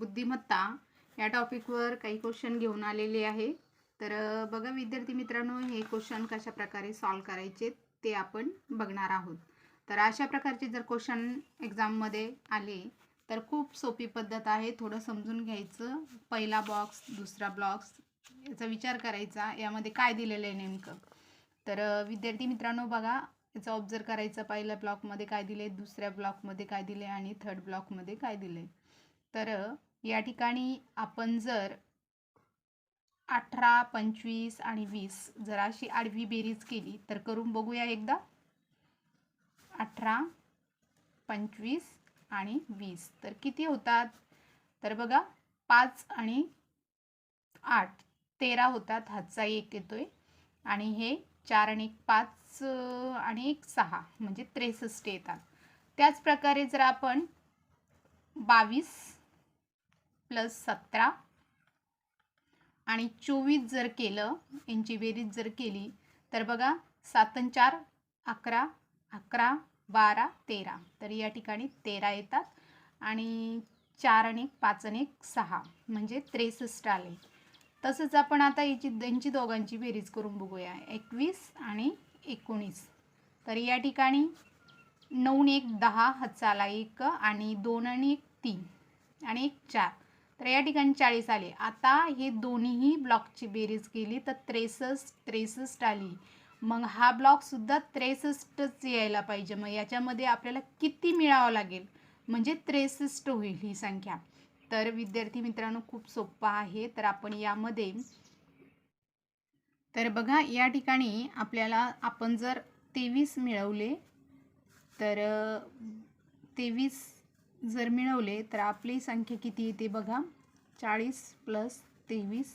बुद्धिमत्ता या टॉपिकवर काही क्वेश्चन घेऊन आलेले आहे. तर बघा विद्यार्थी मित्रांनो हे क्वेश्चन कशा प्रकारे सॉल्व करायचे ते आपण बघणार आहोत. तर अशा प्रकारचे जर क्वेश्चन एक्झाममध्ये आले तर खूप सोपी पद्धत आहे. थोडं समजून घ्यायचं. पहिला बॉक्स दुसरा ब्लॉक्स याचा विचार करायचा. यामध्ये काय दिलेलं आहे नेमकं? तर विद्यार्थी मित्रांनो बघा. याचा ऑब्झर्व करायचा. पहिल्या ब्लॉकमध्ये काय दिले दुसऱ्या ब्लॉकमध्ये काय दिले आणि थर्ड ब्लॉकमध्ये काय दिले तर या ठिकाणी आपण जर अठरा पंचवीस आणि वीस जर अशी आडवी बेरीज केली तर करून बघूया एकदा. अठरा पंचवीस आणि वीस. तर किती होतात? तर बघा पाच आणि आठ तेरा होतात. हातचा एक येतोय. आणि हे चार आणि एक पाच आणि एक सहा म्हणजे त्रेसष्ट येतात. त्याच प्रकारे जर आपण बावीस प्लस सतरा. आणि चोवीस जर केलं यांची बेरीज जर केली तर बघा सात चार अकरा अकरा बारा तेरा. तर या ठिकाणी तेरा येतात. आणि चार आणि एक पाच आणि एक सहा. म्हणजे त्रेसष्ट आले. तसंच आपण आता याची यांची दोघांची बेरीज करून बघूया. एकवीस आणि एकोणीस. तर या ठिकाणी नऊ एक दहा हचाला एक आणि दोन आणि एक तीन. आणि एक चार. तर या ठिकाणी चाळीस आले. आता हे दोन्हीही ब्लॉकची बेरीज केली तर त्रेसष्ट त्रेसष्ट आली. मग हा ब्लॉकसुद्धा त्रेसष्टच यायला पाहिजे. मग याच्यामध्ये आपल्याला किती मिळावं लागेल? म्हणजे त्रेसष्ट होईल ही संख्या. तर विद्यार्थी मित्रांनो खूप सोपा आहे. तर आपण यामध्ये तर बघा या ठिकाणी आपल्याला आपण जर तेवीस मिळवले तर तेवीस जर मिळवले तर आपली संख्या किती येते बघा? चाळीस प्लस तेवीस.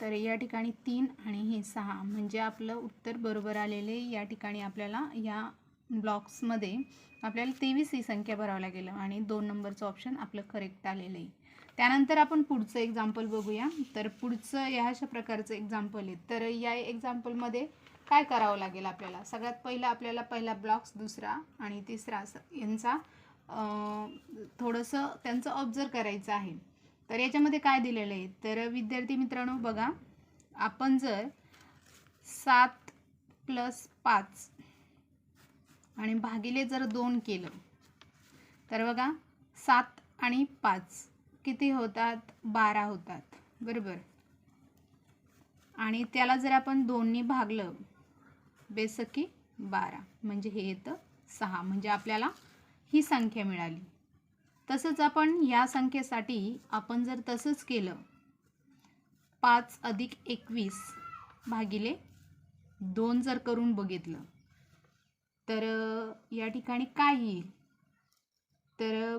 तर या ठिकाणी तीन आणि हे सहा. म्हणजे आपलं उत्तर बरोबर आलेले या ठिकाणी आपल्याला या ब्लॉक्समध्ये आपल्याला तेवीस ही संख्या भरावं लागेल आणि दोन नंबरचं ऑप्शन आपलं करेक्ट आलेलं आहे त्यानंतर आपण पुढचं एक्झाम्पल बघूया. तर पुढचं ह्या अशा प्रकारचं एक्झाम्पल आहे. तर या एक्झाम्पलमध्ये काय करावं लागेल आपल्याला? सगळ्यात पहिलं आपल्याला पहिला ब्लॉक्स दुसरा आणि तिसरा यांचा थोडंसं त्यांचं ऑब्झर्व करायचं आहे. तर याच्यामध्ये काय दिलेलं आहे? तर विद्यार्थी मित्रांनो बघा आपण जर सात प्लस पाच आणि भागिले जर दोन केलं तर बघा सात आणि पाच किती होतात? बारा होतात. बरोबर? आणि त्याला जर आपण दोन्ही भागलं बेसकी बारा म्हणजे हे येतं सहा म्हणजे आपल्याला ही संख्या मिळाली. तसंच आपण या संख्येसाठी आपण जर तसंच केलं पाच अधिक एकवीस भागिले दोन जर करून बघितलं तर या ठिकाणी काय येईल? तर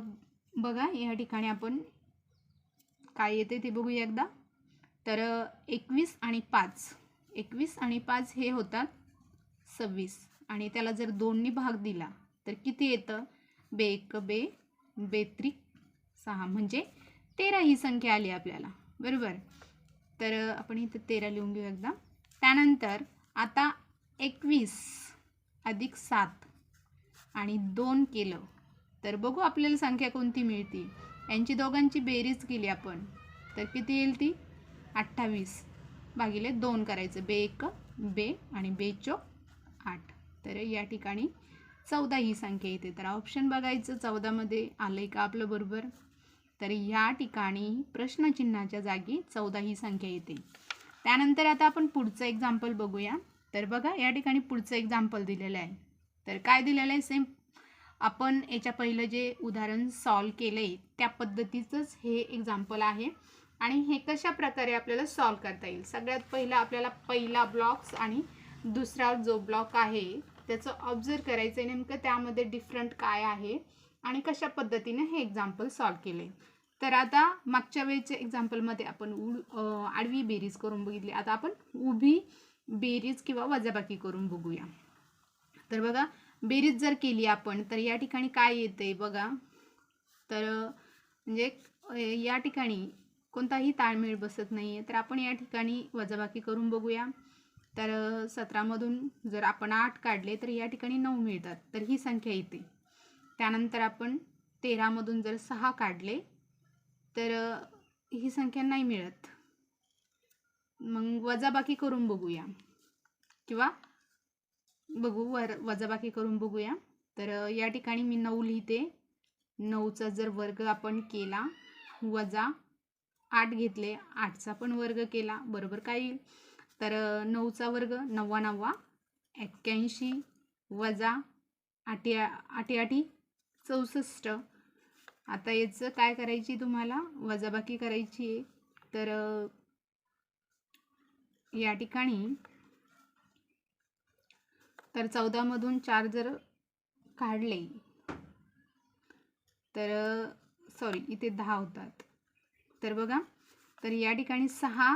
बघा या ठिकाणी आपण काय येते ते बघूया एकदा. तर एकवीस आणि पाच. एकवीस आणि पाच हे होतात सव्वीस. आणि त्याला जर दोन्ही भाग दिला तर किती येतं? बे एक बे बेत्रिक सहा म्हणजे तेरा ही संख्या आली आपल्याला. बरोबर? तर आपण इथं तेरा लिहून घेऊ एकदा. त्यानंतर आता एकवीस अधिक सात आणि दोन केलं. तर बघू आपल्याला संख्या कोणती मिळते. यांची दोघांची बेरीज केली आपण. तर किती येईल ती? अठ्ठावीस भागिले दोन करायचं. बे एक बे आणि बे चोक आठ. तर या ठिकाणी चौदा ही संख्या येते तर ऑप्शन बघायचं चौदामध्ये आलं आहे का आपलं बरोबर? तर या ठिकाणी प्रश्नचिन्हाच्या जागी चौदा ही संख्या येते. त्यानंतर आता आपण पुढचं एक्झाम्पल बघूया. तर बघा या ठिकाणी पुढचं एक्झाम्पल दिलेलं आहे. तर काय दिलेलं आहे? सेम आपण याच्या पहिलं जे उदाहरण सॉल्व केलं आहे त्या पद्धतीचंच हे एक्झाम्पल आहे. आणि हे कशा प्रकारे आपल्याला सॉल्व करता येईल? सगळ्यात पहिलं आपल्याला पहिला ब्लॉक्स आणि दुसरा जो ब्लॉक आहे त्याचं ऑब्झर्व करायचं आहे नेमकं त्यामध्ये डिफरंट काय आहे आणि कशा पद्धतीने हे एक्झाम्पल सॉल्व केले. तर आता मागच्या वेळेच्या एक्झाम्पलमध्ये आपण उड आडवी बेरीज करून बघितली. आता आपण उभी बेरीज किंवा वजाबाकी करून बघूया. तर बघा बेरीज जर केली आपण तर या ठिकाणी काय येते बघा. तर म्हणजे या ठिकाणी कोणताही ताळमेळ बसत नाही आहे तर आपण या ठिकाणी वजाबाकी करून बघूया. तर सतरामधून जर आपण आठ काढले तर या ठिकाणी नऊ मिळतात. तर ही संख्या येते त्यानंतर आपण तेरामधून जर सहा काढले तर ही संख्या नाही मिळत. मग वजाबाकी करून बघूया. किंवा बघू वर वजाबाकी करून बघूया. तर या ठिकाणी मी नऊ लिहिते. नऊचा जर वर्ग आपण केला वजा आठ घेतले आठचा पण वर्ग केला. बरोबर काय येईल? तर नऊचा वर्ग नव्वा नव्वा एक्क्याऐंशी वजा आठी आठी चौसष्ट. आता याचं काय करायची तुम्हाला? वजाबाकी करायची आहे. तर या ठिकाणी तर चौदामधून चार जर काढले तर सॉरी इथे दहा होतात. तर बघा तर या ठिकाणी सहा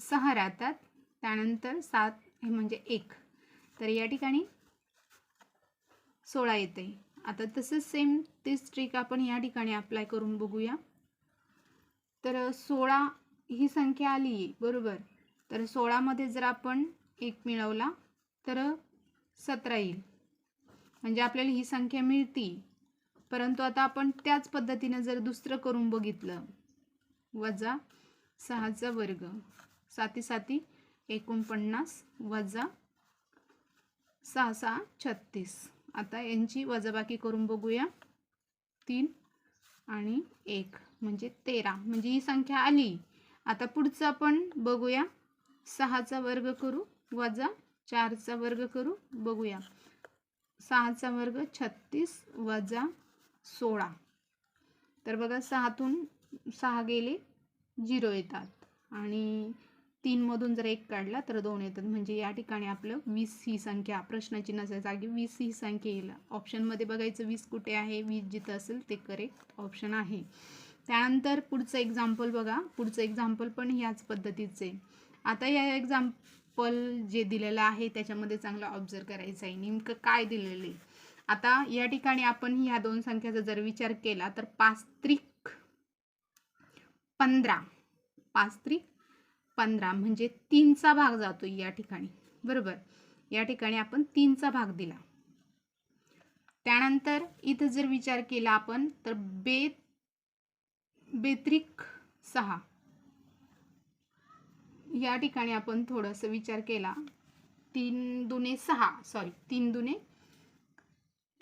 सहा राहतात. त्यानंतर सात हे म्हणजे एक. तर या ठिकाणी सोळा येते. आता तसंच सेम तीच ट्रिक आपण या ठिकाणी अप्लाय करून बघूया. तर सोळा ही संख्या आली आहे बरोबर. तर सोळामध्ये जर आपण एक मिळवला तर सतरा येईल. म्हणजे आपल्याला ही संख्या मिळती. परंतु आता आपण त्याच पद्धतीनं जर दुसरं करून बघितलं वजा सहाचा वर्ग. साती साती एकोणपन्नास वजा सहा सहा छत्तीस. आता यांची वजाबाकी करून बघूया. तीन आणि एक म्हणजे तेरा. म्हणजे ही संख्या आली. आता पुढचं आपण बघूया. सहाचा वर्ग करू वजा चारचा वर्ग करू बघूया. सहाचा वर्ग छत्तीस वजा सोळा. तर बघा सहातून सहा गेले झिरो येतात. आणि तीनमधून जर एक काढला तर दोन येतात. म्हणजे या ठिकाणी आपलं वीस ही संख्या प्रश्नचिन्हाच्या जागी वीस ही संख्या येईल. ऑप्शनमध्ये बघायचं वीस कुठे आहे वीस जिथं असेल ते करेक्ट ऑप्शन आहे. त्यानंतर पुढचं एक्झाम्पल बघा. पुढचं एक्झाम्पल पण ह्याच पद्धतीचं आहे. आता या एक्झाम्पल जे दिलेलं आहे त्याच्यामध्ये चांगलं ऑब्झर्व करायचं आहे. नेमकं काय दिलेलं आहे? आता या ठिकाणी आपण ह्या दोन संख्याचा जर विचार केला तर पाच त्रिक पंधरा. पाच त्रिक पंधरा म्हणजे तीनचा भाग जातो या ठिकाणी. बरोबर? या ठिकाणी आपण तीनचा भाग दिला. त्यानंतर इथं जर विचार केला आपण तर बे बेत्रिक सहा. या ठिकाणी आपण थोडंसं विचार केला. तीन दुने सहा सॉरी तीन दुने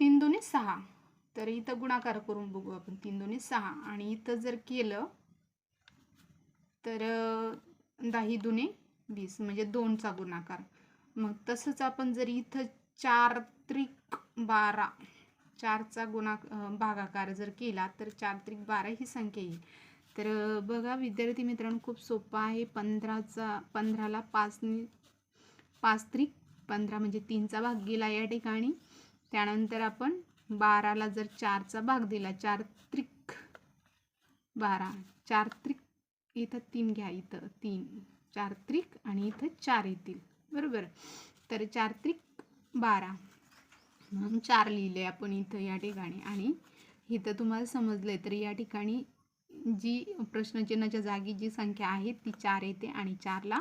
तीन दुने सहा. तर इथं गुणाकार करून बघू आपण तीन दुने सहा. आणि इथं जर केलं तर दही दुने वीस म्हणजे दोनचा गुणाकार. मग तसंच आपण जर इथं चार त्रिक बारा चारचा गुणा भागाकार जर केला तर चार त्रिक बारा ही संख्या येईल. तर बघा विद्यार्थी मित्रांनो खूप सोपं आहे. पंधराचा पंधराला पाचने पाच त्रिक पंधरा म्हणजे तीनचा भाग गेला या ठिकाणी. त्यानंतर आपण बाराला जर चारचा भाग दिला चार त्रिक बारा चार त्रिक इथं तीन घ्या इथं तीन. चार त्रिक आणि इथं चार येतील. बरोबर? तर चार त्रिक बारा. म्हणून चार लिहिले आपण इथं या ठिकाणी. आणि इथं तुम्हाला समजलं तर या ठिकाणी जी प्रश्नचिन्हाच्या जागी जी संख्या आहे ती चार येते आणि चारला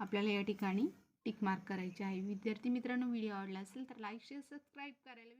आपल्याला या ठिकाणी टिक मार्क आहे. विद्यार्थी मित्रांनो व्हिडिओ आवडला असेल तर लाईक शेअर सबस्क्राईब करायला